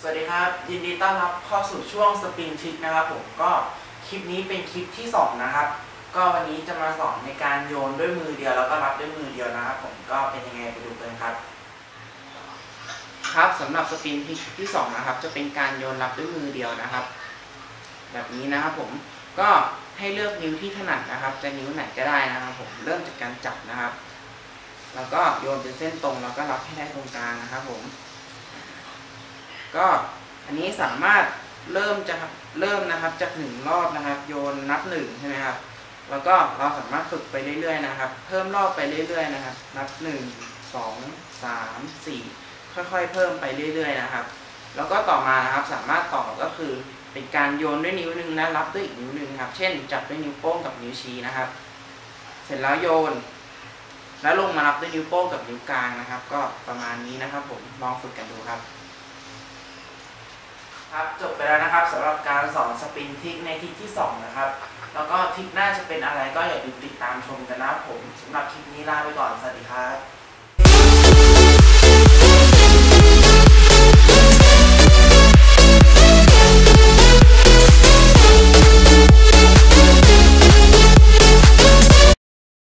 สวัสดีครับ ยินดีต้อนรับเข้าสู่ช่วงสปินทิกนะครับผมก็คลิปนี้เป็นคลิปที่สองนะครับ ก็วันนี้จะมาสอนในการโยนด้วยมือเดียวแล้วก็รับด้วยมือเดียวนะครับผมก็เป็นยังไงไปดูกันครับ ครับสำหรับสปินทิกที่สองนะครับ จะเป็นการโยนรับด้วยมือเดียวนะครับ แบบนี้นะครับผมก็ให้เลือกนิ้วที่ถนัดนะครับ จะนิ้วไหนก็ได้นะครับ ผมเริ่มจากการจับนะครับ แล้วก็โยนเป็นเส้นตรงแล้วก็รับให้ได้ตรงกลางนะครับผม ก็อันนี้สามารถเริ่มจะเริ่มนะครับจากหนึ่งรอบนะครับ โยนนับหนึ่งใช่ไหมครับแล้วก็เราสามารถฝึกไปเรื่อยๆนะครับ เพิ่มรอบไปเรื่อยๆนะครับ นับหนึ่งสองสามสี่ค่อยๆ เพิ่มไปเรื่อยๆนะครับ แล้วก็ต่อมานะครับสามารถต่อก็คือเป็นการโยนด้วยนิ้วหนึ่งนะรับด้วยอีกนิ้วหนึ่งครับ เช่น จับด้วยนิ้วโป้งกับนิ้วชี้นะครับ เสร็จแล้วโยน แล้วลงมารับด้วยนิ้วโป้งกับนิ้วกลางนะครับ ก็ประมาณนี้นะครับ ผมลองฝึกกันดูครับ ครับจบไปแล้วนะครับสำหรับการสอนสปินทิกในทิกที่ 2 นะครับ แล้วก็ทิกหน้าจะเป็นอะไรก็อย่าลืมติดตามชมกันนะผมสำหรับคลิปนี้ลาไปก่อน สวัสดีครับ